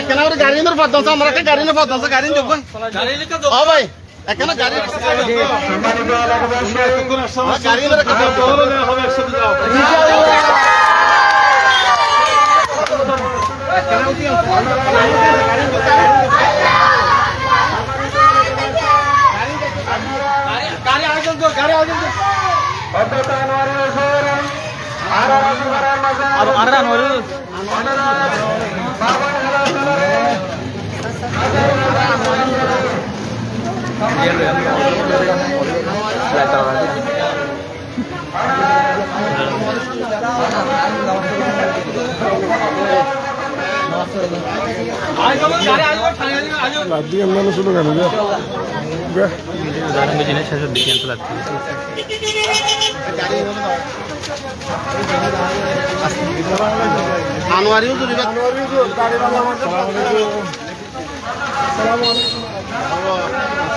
এখানে আমার গাড়ি নিয়ে আছে আমার একটা গাড়ি নিয়ে আছে গাড়ি যোগ ও ভাই গাড়ি রাখা দিয়ে আমরা শুধু কেন জিনিস শেষের দিকে আনতে লাগছে আনোয়ারিও যদি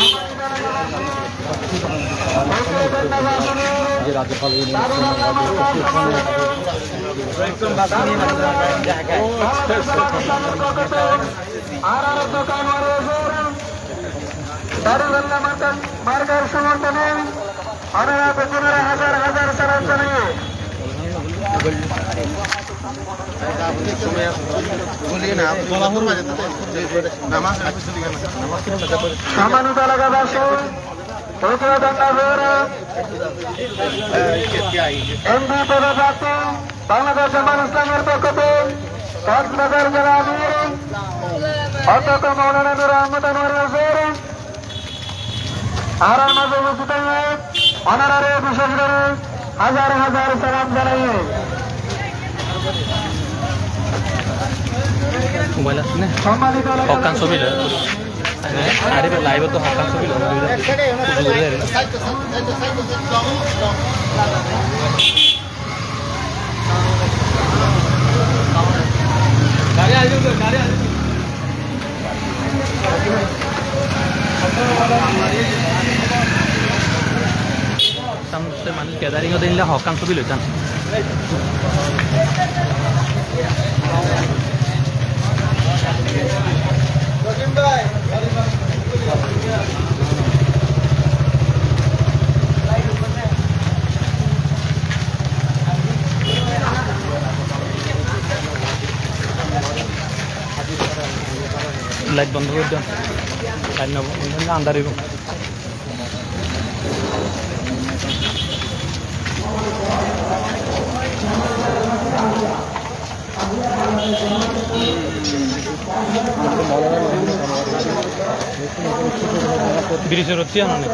loh. মার্গার সমর্থনে আমরা পেছনের হাজার হাজার সারার জানিয়ে Apa? এলাকাবাসী এমপি পদপ্রার্থী বাংলাদেশ জামাত ইসলামের পক্ষতে কক্সবাজার জেলা আমির অধ্যক্ষ মৌলানা আহমদ আনোয়ার হোসেন আর বিশেষ করে হাজার হাজার সালাম জানাইয়ে মোবাইল আছে না? হকান ছবি লয় আরে লাইভ তো ছবি লয় সামনে মানুষ গ্যাদারিং দিলে হকান ছবি লইতাম লাইট বন্ধ করে দেন লাইট নেব আন্দার ব্রিজের হচ্ছে আনে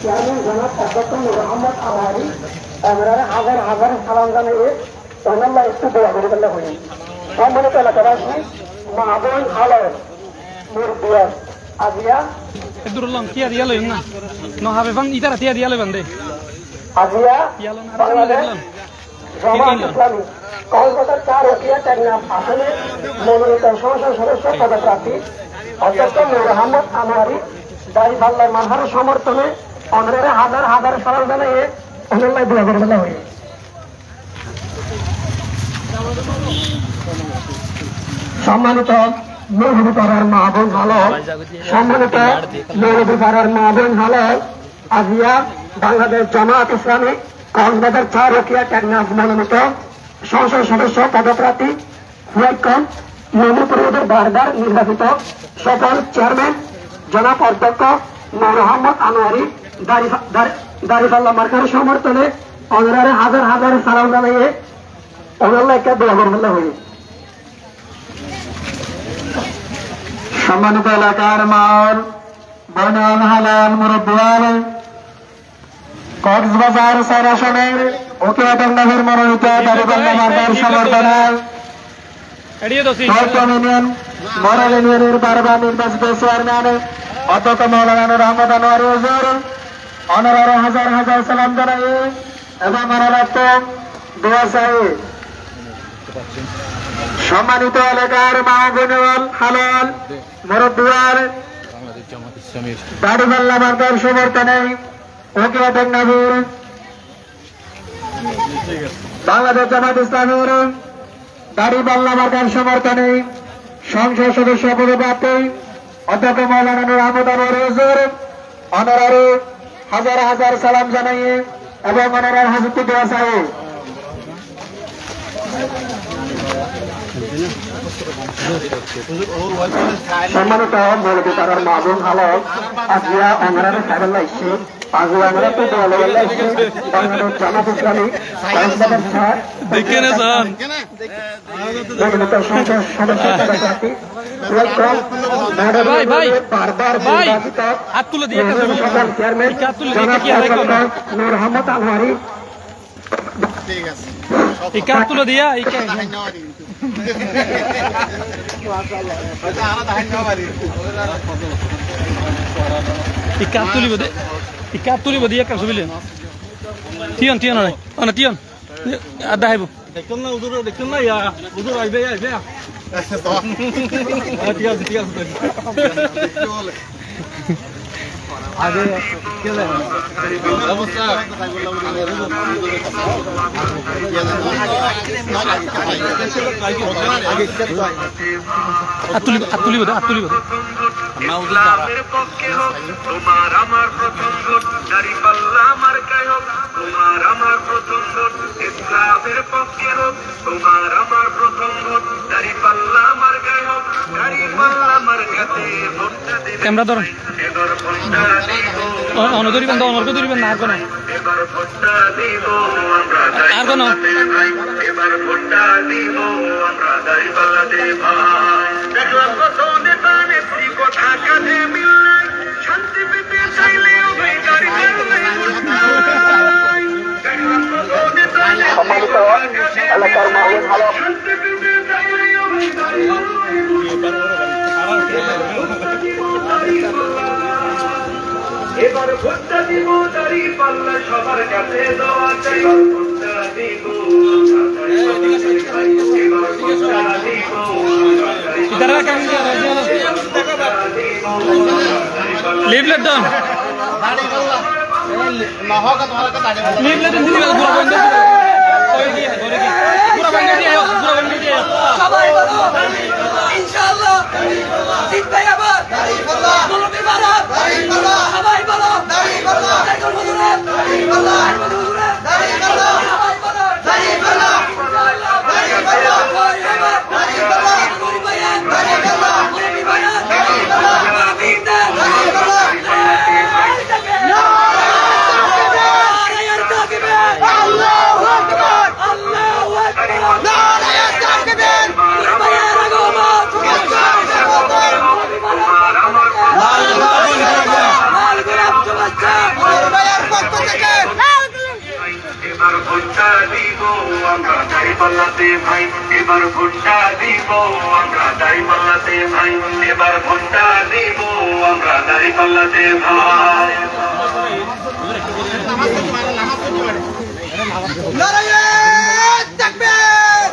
চেয়ারম্যান জনাব অধ্যক্ষ নূর আহমদ আমরা হাজার হাজার সালাম জানিয়ে ধন্যবাদ একটু দোয়া করে ফেললে হই সম্মানিত এলাকাবাসী মা বোন আলো নূর দিয়াস আজিয়া টিয়া দিয়া লইম না। ন হাবে ফান ইতারা টিয়া দিয়া লইবান দে। আজিয়া আর বাংলাদেশ ইসলামী। কলকাতার চার ওকিয়া টেকনাফ আসনে মনোনীত সংসদ সদস্য পদপ্রার্থী অধ্যক্ষ নূর আহমদ আনোয়ারি দাড়িপাল্লার মানহার সমর্থনে অনারে হাজার হাজার সালাম জানিয়ে অনাল্লাহ দোয়া করে ফেলা হই সম্মানিত মৌলভী পাড়ার মা বোন সম্মানিত মৌলভী পাড়ার মা বোন হল আজিয়া বাংলাদেশ জামাত ইসলামী, কক্সবাজার চার রকিয়া টেকনাফ মনোনীত সংসদ সদস্য পদপ্রার্থী ওয়েলকাম ইমামী পরিষদের বারবার নির্বাচিত সফল চেয়ারম্যান, জনাব অধ্যক্ষ আহমদ আনোয়ারি দারিফাল্লা মার্কার সমর্থনে অনারে হাজার হাজার সালাম জানিয়ে অনাল্লাহ একটা দোয়া হয়ে সম্মানিত এলাকার মাল, বনাম হালাল মুরব্বাল কক্সবাজার চার আসনের ওকে আতঙ্গের মনোনীত দারিবাল্লা মার্কার সমর্থনে। মরাল ইউনিয়নের বারবার নির্বাচিত চেয়ারম্যান অধ্যক্ষ মৌলানা রহমদ আনোয়ার হুজুর। অনারারও হাজার হাজার সালাম জানাই এবং অনারাত্ম দোয়া চাই সম্মানিত এলাকার মা বোনেওয়াল হালাল মরদুয়ার দাড়িপাল্লা বার্তার সমর্থনে ওকে টেকনাফুর বাংলাদেশ জামাত ইসলামের দাড়িপাল্লা বার্তার সমর্থনে সংসদ সদস্য পদপ্রাপ্তি অধ্যক্ষ মৌলানা নূর আহমদ আনোয়ার হুজুর, অনারারে হাজার হাজার সালাম জানাইয়ে এবং অনারার দোয়া চাই সম্মানিত মৌলবী তারার মাহবুব আলম আজিয়া ইসলামী বাংলাদেশ ছাড় দেখে না ভাই, ভাই, ভাই, হাত তুলে দিয়ে হাত তুলে দিয়ে আলহারি ঠিক আছে। এই কাপ তুলে দিয়া এই পারি তুলিব দে এই কাপ তুলিব দিয়ে একটা ছবি লেন তিয়ান তিয়ান নাই অ না তিয়ান আদা হাইব দেখুন না উদুর দেখুন না ইয়া উদুর আইবে আইবে ঠিক আছে ঠিক আছে তুলিব হাত তুলিব তুলিব ইসলামের আমার প্রথম ভোট, দাড়ি পাল্লা আমার তোমার আমার প্রথম ভোট, ইসলামের পক্ষে তোমার আমার প্রথম ভোট, দাড়ি পাল্লা ক্যামেরা ধরুন ধরিবেন তো অনর্ক ধরিবেন না, আর কোনো। আর কোনো। সম্মানিত এলাকার মাহবুব আলম এবার ভোটটা দিব দাড়ি পাল্লা সবার কাছে দেওয়া চাই। ভোটটা দিব এবার ভোটটা দিব লিফলেট দাও লিফলেট বন্ধ ওই দিয়ে ধরে কি পুরো বন্ধ দিয়ে আয় পুরো বন্ধ দিয়ে আয় সবাই বলো ইনশাআল্লাহ জিতবে আবার মৌলবী ভারত সবাই বলো এখন হুজুরে সবাই বলো ইনশাআল্লাহ গরিব ভাইয়ান মৌলবী ভাইয়ান আমিন আল্লাহু আকবার আল্লাহু আকবার নারায়ে তাকবীর ভাইয়ার আগমন লাল গোলাপ শুভেচ্ছা ভাইয়ার পক্ষ থেকে এবার ভোটটা দিব আমরা দাড়ি পাল্লাতে ভাই এবার ভোটটা দিব আমরা দাড়ি পাল্লাতে ভাই এবার ভোটটা দিব আমরা দাড়ি পাল্লাতে ভাই। তাকবীর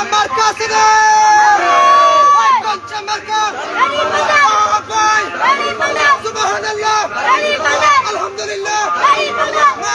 আমার কাছে আলহামদুলিল্লাহ মা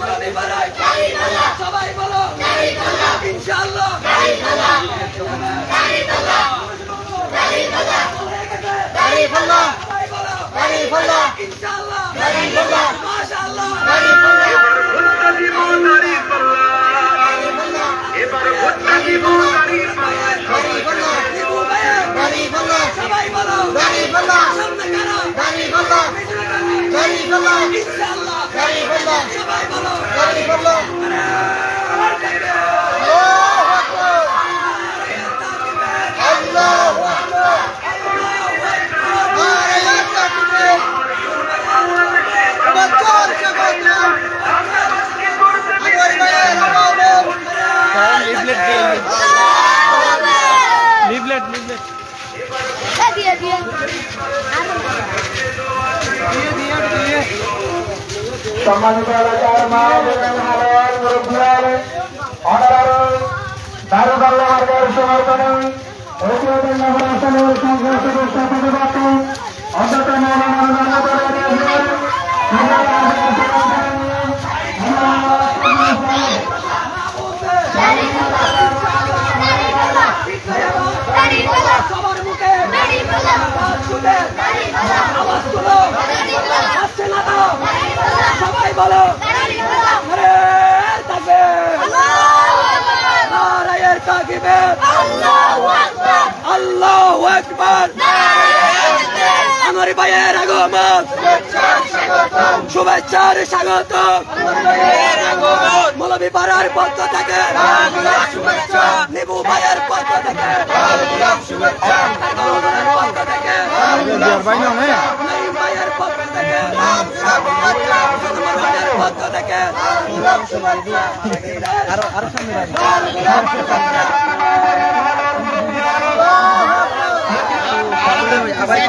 দোয়া চাই সবাই বলো ইনশাআল্লাহ। ইনশাআল্লাহ ইনশাআল্লাহ মাশাআল্লাহ ভোটটা দিব দাড়ি পাল্লা ভোটটা দিব দাড়ি পাল্লা সবাই বলো। সামনে কারও। ইনশাআল্লাহ। সবাই বলো। লিভলেট সম্মানিত এলাকার মা বোনেরা, হালাল অনার দারুদাল্লা মার্গের মৌলানা জান্নাতুল আলিয়ার দাড়ি বলো সবার মুখে দাড়ি বলো আওয়াজ শুনে দাড়ি বলো আওয়াজ তুলো দাড়ি বলো আসছে না তো দাড়ি বলো সবাই বলো দাড়ি বলো আরে থাকবে আল্লাহু আকবার নারায়ের তাকবীর আল্লাহু আকবার আকবার আমার ভাইয়ের আগমন। শুভেচ্ছার স্বাগত। মৌলবী পাড়ার পক্ষ থেকে। নিবু ভাইয়ের পক্ষ থেকে। পক্ষ থেকে। ভাইয়ের পক্ষ থেকে। পক্ষ থেকে। এবং অনারা আদিত্য চাই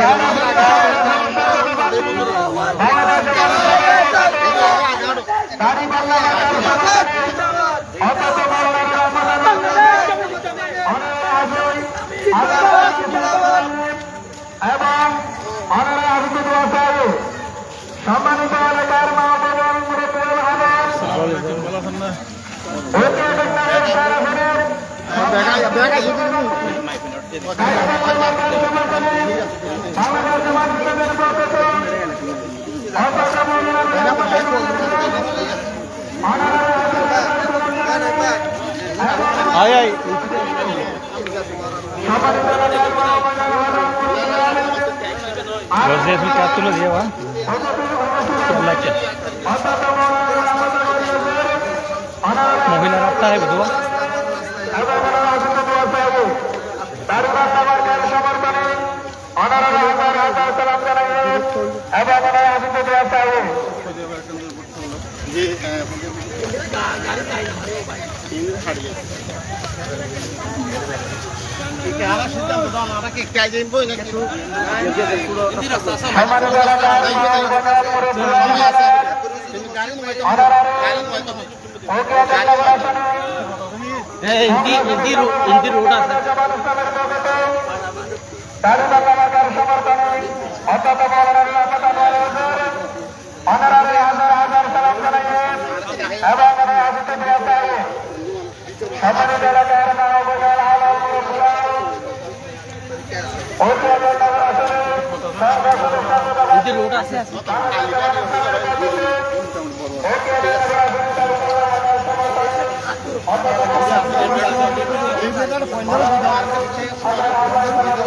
সম্মানিত এলাকার মা হাজার আয় আয়। বলছে তুমি কাজ তুলে দিয়ে বা কেমন লাগছে মহিলার আপনার বুধবা জি আমরা সিদ্ধান্ত দাও না আমরা কি কাজ বই না কিছু গাড়ি নয় তো গাড়ি নয় তো হিন্দি হিন্দি হিন্দি রোড আছে হিন্দি রোড আছে নিরু ভাই বাড়ি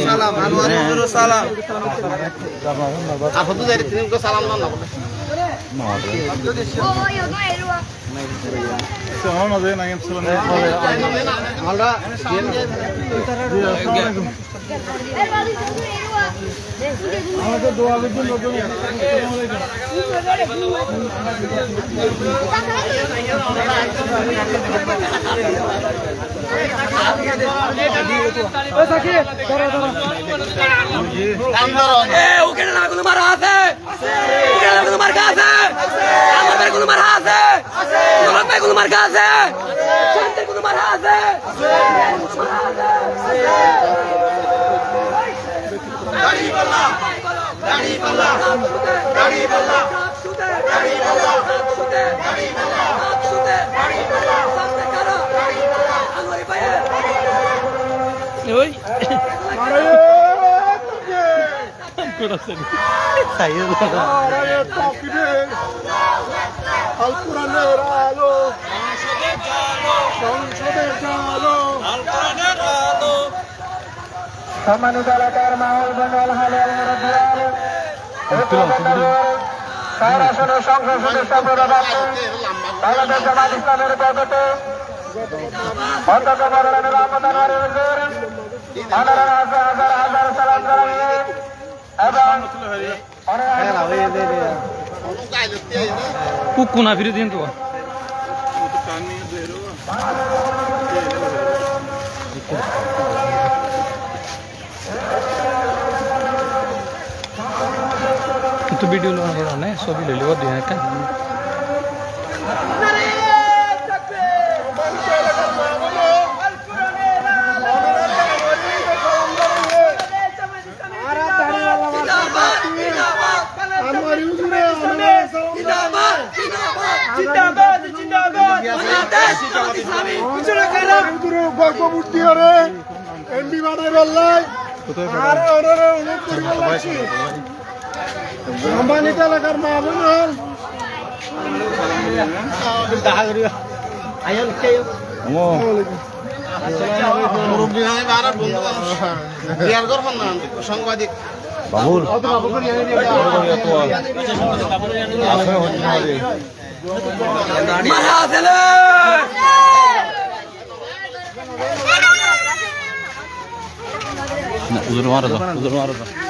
সালাম আনোয়ার সালাম আপনি তো যাই না আমরা আমাদের দোয়ালের জন্য এ ওখানে নামে কোনো মারা আছে ওখানে নামে কোনো মার্কা আছে আমাদের কোনো মারা আছে তোমার ভাই কোনো মার্কা আছে শান্তির কোনো মারা আছে আলো সংসদের আলো সম্মানিত এলাকার মাহল বন্ডল হালের তার আসনে সংসদ সদস্য বাংলাদেশ জামাত ইসলামের পক্ষে অন্তত মৌলানা রহমত আনোয়ারের হুজুর হাজার হাজার হাজার সালাম জানাইয়ে এবং কুকুনা ফিরে দিন তো। কিন্তু ভিডিও লোন করা নাই ছবি লইলে দিয়ে সম্মানিত এলাকার মা বোন সাংবাদিক বাবুল। না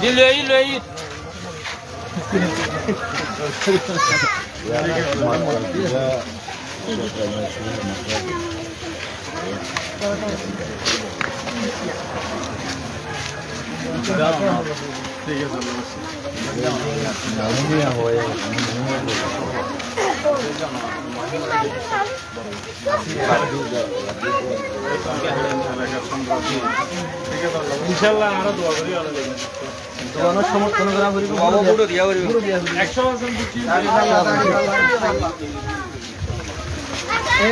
বোন হল মুরব্বী হয় বা আর বন্ধু মানুষ বিয়ার করবেন না সাংবাদিক মারা আছে রে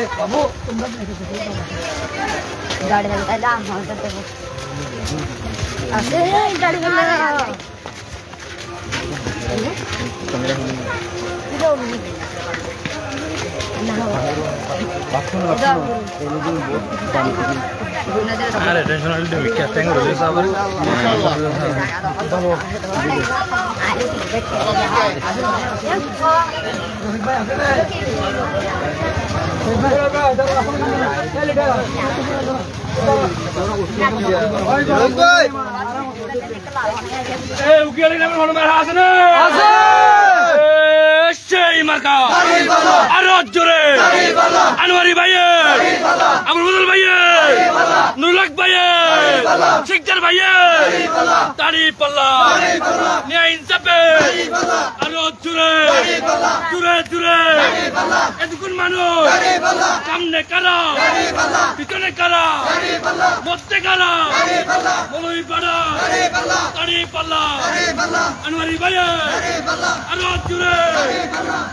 লই লই গাড়ি বলতে দাম হতে দেবো আসে গাড়ি বলতে আরে টেনশন না? আছে। মার্কা আরও জোরে আনোয়ারি ভাইয়ে আবুল ফজল ভাইয়ে নুরুলাক ভাইয়ে শিকদার ভাইয়ে তারি পাল্লা ন্যায় ইনসাফে আরও জোরে জোরে জোরে এতক্ষণ মানুষ সামনে কারা পিছনে কারা মধ্যে কারা মলই পাড়া তারি পাল্লা আনোয়ারি ভাইয়ে আরও জোরে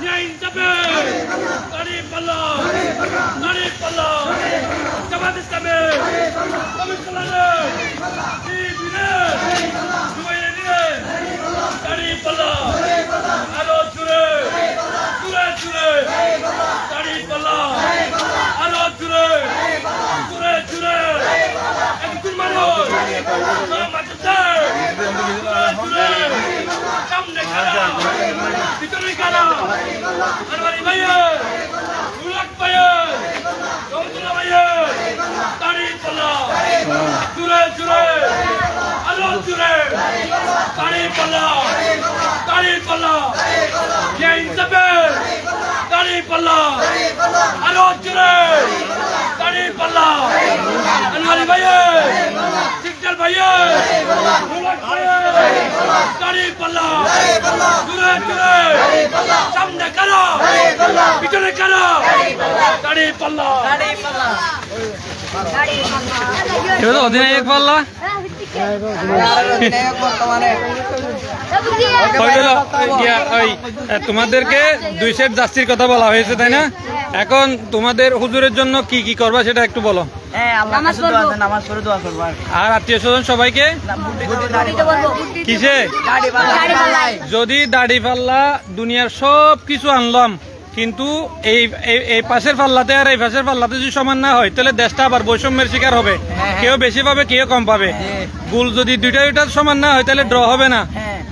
ন্যায় ইনসাফে নারী পাল্লা নারী পাল্লা। জামাত ইসলামে কমিশ পাল্লা নারী পাল্লা আলো জুড়ে জুড়ে জুড়ে। নারী পাল্লা আলো জুড়ে জুড়ে জুড়ে। একজন মানুষ। সামনে খারা ভিতরে খারা আরবারি ভাইয়ে মুলাক ভাইয়ে রমতুল্লাহ ভাইয়ে দাড়ি পাল্লা জুড়ে জুড়ে আরও জুড়ে দাড়ি পাল্লা দাড়ি পাল্লা কে ইনসাফে দাড়ি পাল্লা আরও জুড়ে দাড়ি পাল্লা আনোয়ারি ভাইয়ে সিকদার ভাইয়ে মুলাক ভাইয়ে পাল্লা। জুড়ে জুড়ে। সামনে কারা। পিছনে কারা। দাড়ি পাল্লা। এবার অধিনায়ক পাল্লা। ইয়া, তোমাদেরকে দুই সেট জার্সির কথা বলা হয়েছে তাই না? এখন তোমাদের হুজুরের জন্য কি কি করবা সেটা একটু বলো। আর। আত্মীয় স্বজন সবাইকে? কিসে? যদি দাড়ি পাল্লা দুনিয়ার সব কিছু আনলাম কিন্তু এই এই- এই পাশের পাল্লাতে আর এই পাশের পাল্লাতে যদি সমান না হয় তাহলে দেশটা আবার বৈষম্যের শিকার হবে। কেউ বেশি পাবে কেউ কম পাবে। গুল যদি দুইটা দুইটা সমান না হয় তাহলে ড্র হবে না।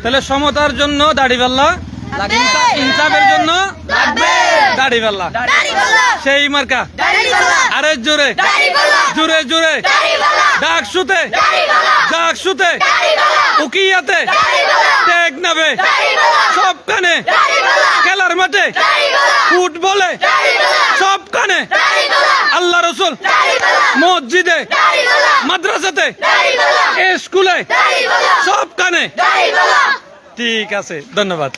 তাহলে সমতার জন্য দাড়ি পাল্লা ইনসাফের জন্য দাড়ি পাল্লা সেই মার্কা আরে জোরে জোরে জোরে ডাক শুতে ডাক শুতে উকিয়াতে টেক নাবে সব কানে খেলার মাঠে ফুটবলে সব কানে আল্লাহ রসুল মসজিদে মাদ্রাসাতে স্কুলে সব কানে ঠিক আছে ধন্যবাদ।